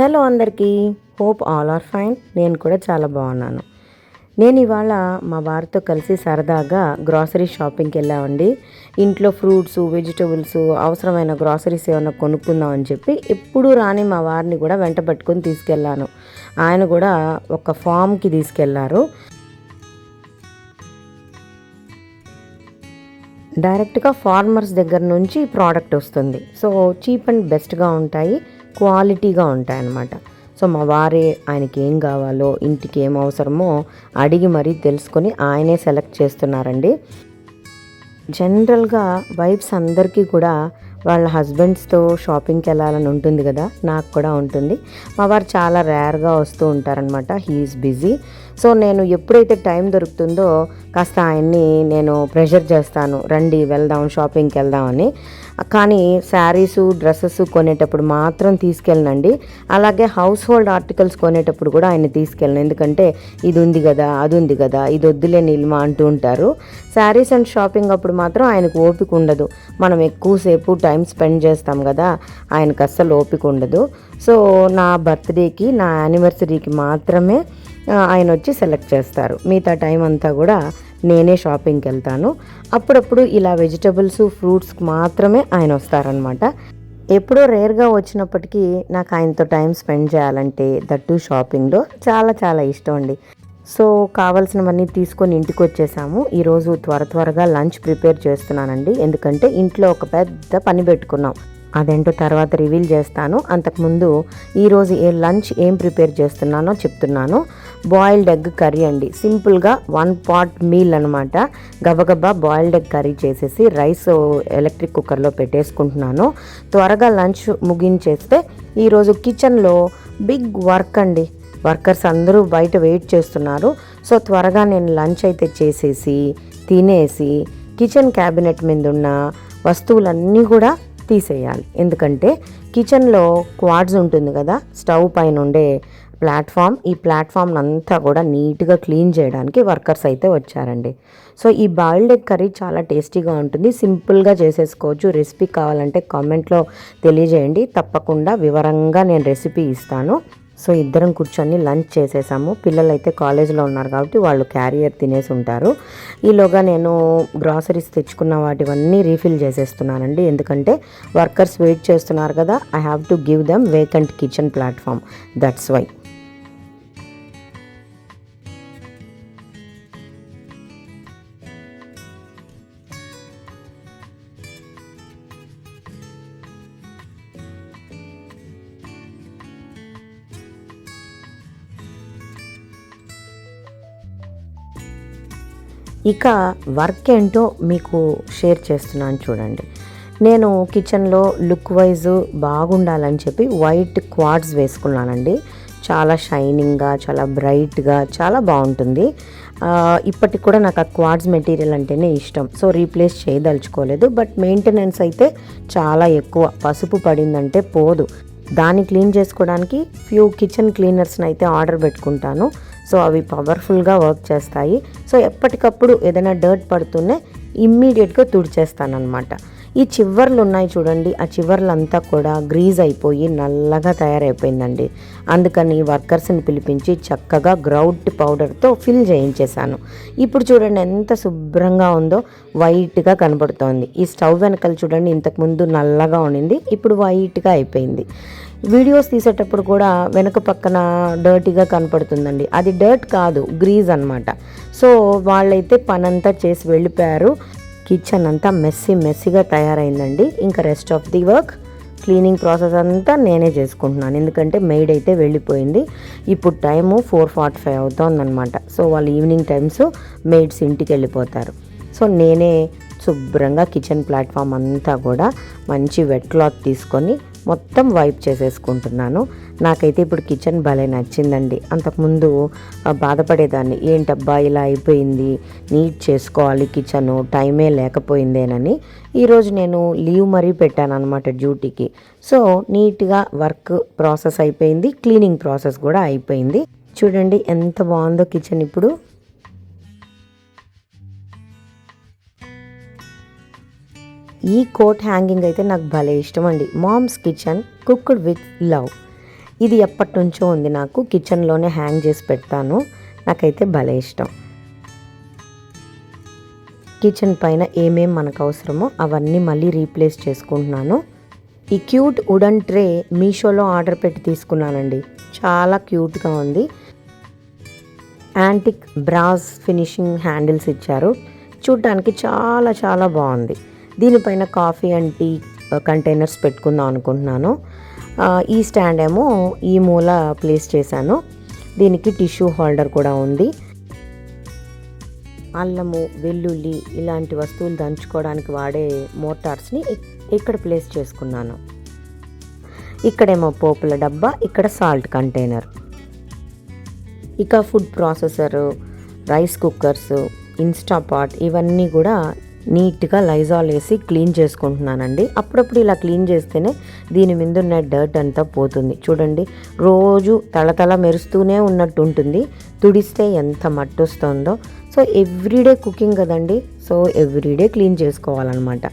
Hello అందరికీ. Hope all are fine. నేను కూడా చాలా బాగున్నాను. నేను ఇవాళ మా వారితో కలిసి సరదాగా గ్రాసరీ షాపింగ్కి వెళ్ళామండి. ఇంట్లో ఫ్రూట్స్ వెజిటబుల్స్ అవసరమైన గ్రాసరీస్ ఏమైనా కొనుక్కుందాం అని చెప్పి ఎప్పుడూ రాని మా వారిని కూడా వెంట పట్టుకొని తీసుకెళ్ళాను. ఆయన కూడా ఒక ఫామ్కి తీసుకెళ్ళారు. డైరెక్ట్గా ఫార్మర్స్ దగ్గర నుంచి ప్రోడక్ట్ వస్తుంది. సో చీప్ అండ్ బెస్ట్గా ఉంటాయి. క్వాలిటీగా ఉంటాయన్నమాట. సో మా వారే ఆయనకి ఏం కావాలో ఇంటికి ఏం అవసరమో అడిగి మరీ తెలుసుకొని ఆయనే సెలెక్ట్ చేస్తున్నారండి. జనరల్గా వైఫ్స్ అందరికీ కూడా వాళ్ళ హస్బెండ్స్తో షాపింగ్కి వెళ్ళాలని ఉంటుంది కదా నాకు కూడా ఉంటుంది. మా వారు చాలా రేర్గా వస్తూ ఉంటారనమాట హీఈస్ బిజీ. సో నేను ఎప్పుడైతే టైం దొరుకుతుందో కాస్త ఆయన్ని నేను ప్రెషర్ చేస్తాను రండి వెళ్దాం షాపింగ్కి వెళ్దామని కానీ శారీస్ డ్రెస్సెస్ కొనేటప్పుడు మాత్రం తీసుకెళ్ళనండి. అలాగే హౌస్ హోల్డ్ ఆర్టికల్స్ కొనేటప్పుడు కూడా ఆయన తీసుకెళ్ళను. ఎందుకంటే ఇది ఉంది కదా అది ఉంది కదా ఇది వద్దులే నీలిమా అంటూ ఉంటారు. శారీస్ అండ్ షాపింగ్ అప్పుడు మాత్రం ఆయనకు ఓపిక ఉండదు. మనం ఎక్కువసేపు టైం స్పెండ్ చేస్తాం కదా ఆయనకు అస్సలు ఓపిక ఉండదు. సో నా బర్త్డేకి నా యానివర్సరీకి మాత్రమే ఆయన వచ్చి సెలెక్ట్ చేస్తారు. మిగతా టైం అంతా కూడా నేనే షాపింగ్కి వెళ్తాను. అప్పుడప్పుడు ఇలా వెజిటబుల్స్ ఫ్రూట్స్కి మాత్రమే ఆయన వస్తారనమాట ఎప్పుడో రేర్గా వచ్చినప్పటికీ నాకు ఆయనతో టైం స్పెండ్ చేయాలంటే దట్టు షాపింగ్లో చాలా చాలా ఇష్టం అండి. సో కావాల్సినవన్నీ తీసుకొని ఇంటికి వచ్చేసాము. ఈరోజు త్వర త్వరగా లంచ్ ప్రిపేర్ చేస్తున్నానండి. ఎందుకంటే ఇంట్లో ఒక పెద్ద పని పెట్టుకున్నాం. అదేంటో తర్వాత రివీల్ చేస్తాను. అంతకుముందు ఈరోజు ఏ లంచ్ ఏం ప్రిపేర్ చేస్తున్నానో చెప్తున్నాను. బాయిల్డ్ ఎగ్ కర్రీ అండి. సింపుల్గా వన్ పాట్ మీల్ అనమాట గబగబా బాయిల్డ్ ఎగ్ కర్రీ చేసేసి రైస్ ఎలక్ట్రిక్ కుక్కర్లో పెట్టేసుకుంటున్నాను. త్వరగా లంచ్ ముగించేస్తే ఈరోజు కిచెన్లో బిగ్ వర్క్ అండి. వర్కర్స్ అందరూ బయట వెయిట్ చేస్తున్నారు. సో త్వరగా నేను లంచ్ అయితే చేసేసి తినేసి కిచెన్ క్యాబినెట్ మీద ఉన్న వస్తువులన్నీ కూడా తీసేయాలి. ఎందుకంటే కిచెన్లో క్వాడ్స్ ఉంటుంది కదా స్టవ్ పైన ఉండే ప్లాట్ఫామ్ ఈ ప్లాట్ఫామ్ అంతా కూడా నీట్గా క్లీన్ చేయడానికి వర్కర్స్ అయితే వచ్చారండి. సో ఈ బాయిల్డ్ ఎగ్ కర్రీ చాలా టేస్టీగా ఉంటుంది. సింపుల్గా చేసేసుకోవచ్చు. రెసిపీ కావాలంటే కామెంట్లో తెలియజేయండి. తప్పకుండా వివరంగా నేను రెసిపీ ఇస్తాను. సో ఇద్దరం కూర్చొని లంచ్ చేసేసాము. పిల్లలు అయితే కాలేజ్లో ఉన్నారు కాబట్టి వాళ్ళు క్యారియర్ తినేసి ఉంటారు. ఈలోగా నేను గ్రాసరీస్ తెచ్చుకున్న వాటివన్నీ రీఫిల్ చేసేస్తున్నానండి. ఎందుకంటే వర్కర్స్ వెయిట్ చేస్తున్నారు కదా I have to give them vacant kitchen platform. That's why. ఇక వర్క్ ఏంటో మీకు షేర్ చేస్తున్నాను చూడండి. నేను కిచెన్లో లుక్ వైజ్ బాగుండాలని చెప్పి వైట్ క్వాడ్స్ వేసుకున్నానండి. చాలా షైనింగ్గా చాలా బ్రైట్గా చాలా బాగుంటుంది. ఇప్పటికి కూడా నాకు ఆ క్వాడ్స్ మెటీరియల్ అంటేనే ఇష్టం. సో రీప్లేస్ చేయదలుచుకోలేదు. బట్ మెయింటెనెన్స్ అయితే చాలా ఎక్కువ. పసుపు పడిందంటే పోదు. దాన్ని క్లీన్ చేసుకోవడానికి ఫ్యూ కిచెన్ క్లీనర్స్ని అయితే ఆర్డర్ పెట్టుకుంటాను. సో అవి పవర్ఫుల్గా వర్క్ చేస్తాయి. సో ఎప్పటికప్పుడు ఏదైనా డర్ట్ పడుతూనే ఇమ్మీడియట్గా తుడిచేస్తానమాట ఈ చివర్లు ఉన్నాయి చూడండి ఆ చివర్లంతా కూడా గ్రీజ్ అయిపోయి నల్లగా తయారైపోయిందండి. అందుకని వర్కర్స్ని పిలిపించి చక్కగా గ్రౌట్ పౌడర్తో ఫిల్ చేయించేశాను. ఇప్పుడు చూడండి ఎంత శుభ్రంగా ఉందో వైట్గా కనబడుతోంది. ఈ స్టవ్ వెనకాల చూడండి ఇంతకుముందు నల్లగా ఉండింది ఇప్పుడు వైట్గా అయిపోయింది. వీడియోస్ తీసేటప్పుడు కూడా వెనక పక్కన డర్టీగా కనపడుతుందండి. అది డర్ట్ కాదు గ్రీజ్ అన్నమాట. సో వాళ్ళైతే పనంతా చేసి వెళ్ళిపోయారు. కిచెన్ అంతా మెస్సీ మెస్సీగా తయారైందండి. ఇంకా rest of the work cleaning process అంతా నేనే చేసుకుంటున్నాను. ఎందుకంటే మెయిడ్ అయితే వెళ్ళిపోయింది. ఇప్పుడు టైము ఫోర్ ఫార్టీ ఫైవ్ అవుతోందనమాట సో వాళ్ళు ఈవినింగ్ టైమ్స్ మెయిడ్స్ ఇంటికి వెళ్ళిపోతారు. సో నేనే శుభ్రంగా కిచెన్ ప్లాట్ఫామ్ అంతా కూడా మంచి వెట్ క్లాత్ తీసుకొని మొత్తం వైప్ చేసేసుకుంటున్నాను. నాకైతే ఇప్పుడు కిచెన్ భలే నచ్చిందండి. అంతకుముందు బాధపడేదాన్ని. ఏంటబ్బా ఇలా అయిపోయింది. నీట్ చేసుకోవాలి కిచెను టైమే లేకపోయిందేనని. ఈరోజు నేను లీవ్ మరీ పెట్టాను అనమాట డ్యూటీకి. సో నీట్గా వర్క్ ప్రాసెస్ అయిపోయింది. క్లీనింగ్ ప్రాసెస్ కూడా అయిపోయింది. చూడండి ఎంత బాగుందో కిచెన్ ఇప్పుడు. ఈ కోట్ హ్యాంగింగ్ అయితే నాకు భలే ఇష్టం అండి Mom's kitchen cooked with love. ఇది ఎప్పటి నుంచో ఉంది నాకు. కిచెన్లోనే హ్యాంగ్ చేసి పెడతాను. నాకైతే భలే ఇష్టం. కిచెన్ పైన ఏమేం మనకు అవసరమో అవన్నీ మళ్ళీ రీప్లేస్ చేసుకుంటున్నాను. ఈ క్యూట్ వుడన్ ట్రే మీషోలో ఆర్డర్ పెట్టి తీసుకున్నానండి. చాలా క్యూట్గా ఉంది. యాంటిక్ బ్రాస్ ఫినిషింగ్ హ్యాండిల్స్ ఇచ్చారు. చూడ్డానికి చాలా చాలా బాగుంది. దీనిపైన కాఫీ అండ్ టీ కంటైనర్స్ పెట్టుకుందాం అనుకుంటున్నాను. ఈ స్టాండ్ ఏమో ఈ మూల ప్లేస్ చేశాను. దీనికి టిష్యూ హోల్డర్ కూడా ఉంది. అల్లము వెల్లుల్లి ఇలాంటి వస్తువులు దంచుకోవడానికి వాడే మోటార్స్ని ఇక్కడ ప్లేస్ చేసుకున్నాను? ఇక్కడేమో పోపుల డబ్బా ఇక్కడ సాల్ట్ కంటైనర్ ఇక food processor rice cookers Instapot ఇవన్నీ కూడా నీట్గా లైజాల్ వేసి క్లీన్ చేసుకుంటున్నానండి. అప్పుడప్పుడు ఇలా క్లీన్ చేస్తేనే దీని మీద ఉన్న డర్ట్ అంతా పోతుంది. చూడండి రోజు తళతళ మెరుస్తూనే ఉన్నట్టు ఉంటుంది తుడిస్తే ఎంత మట్టి వస్తుందో సో ఎవ్రీడే కుకింగ్ కదండి. సో ఎవ్రీడే క్లీన్ చేసుకోవాలన్నమాట.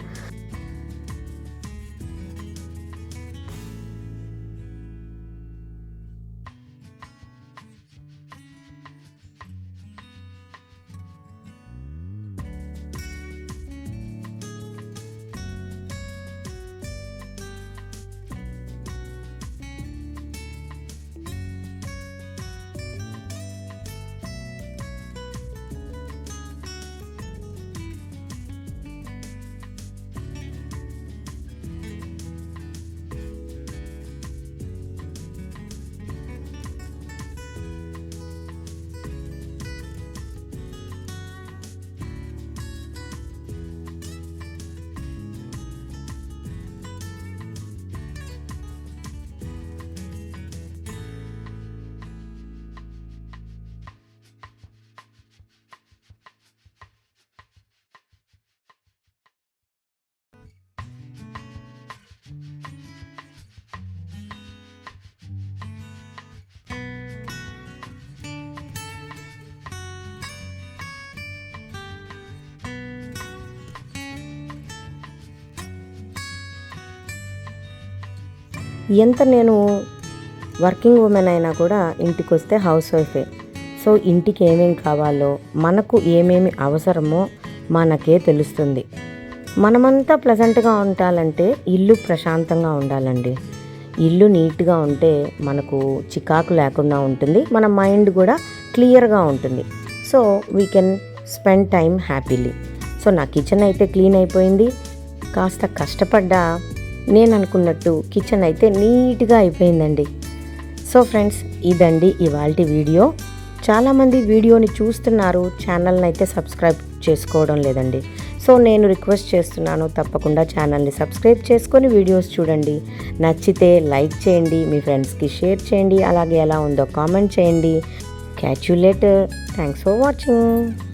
ఎంత నేను వర్కింగ్ ఉమెన్ అయినా కూడా ఇంటికి వస్తే హౌస్ వైఫే. సో ఇంటికి ఏమేమి కావాలో మనకు ఏమేమి అవసరమో మనకే తెలుస్తుంది. మనమంతా ప్లజెంట్గా ఉండాలంటే ఇల్లు ప్రశాంతంగా ఉండాలండి. ఇల్లు నీట్గా ఉంటే మనకు చికాకు లేకుండా ఉంటుంది. మన మైండ్ కూడా క్లియర్గా ఉంటుంది. So we can spend time happily so నా కిచెన్ అయితే క్లీన్ అయిపోయింది. కాస్త కష్టపడ్డా నేను అనుకున్నట్టు కిచెన్ అయితే నీట్గా అయిపోయిందండి. సో ఫ్రెండ్స్ ఇదండి ఇవాళ వీడియో. చాలామంది వీడియోని చూస్తున్నారు ఛానల్ని అయితే సబ్స్క్రైబ్ చేసుకోవడం లేదండి. సో నేను రిక్వెస్ట్ చేస్తున్నాను తప్పకుండా ఛానల్ని సబ్స్క్రైబ్ చేసుకొని వీడియోస్ చూడండి. నచ్చితే లైక్ చేయండి మీ ఫ్రెండ్స్కి షేర్ చేయండి అలాగే ఎలా ఉందో కామెంట్ చేయండి. క్యాచ్యులేటర్. Thanks for watching.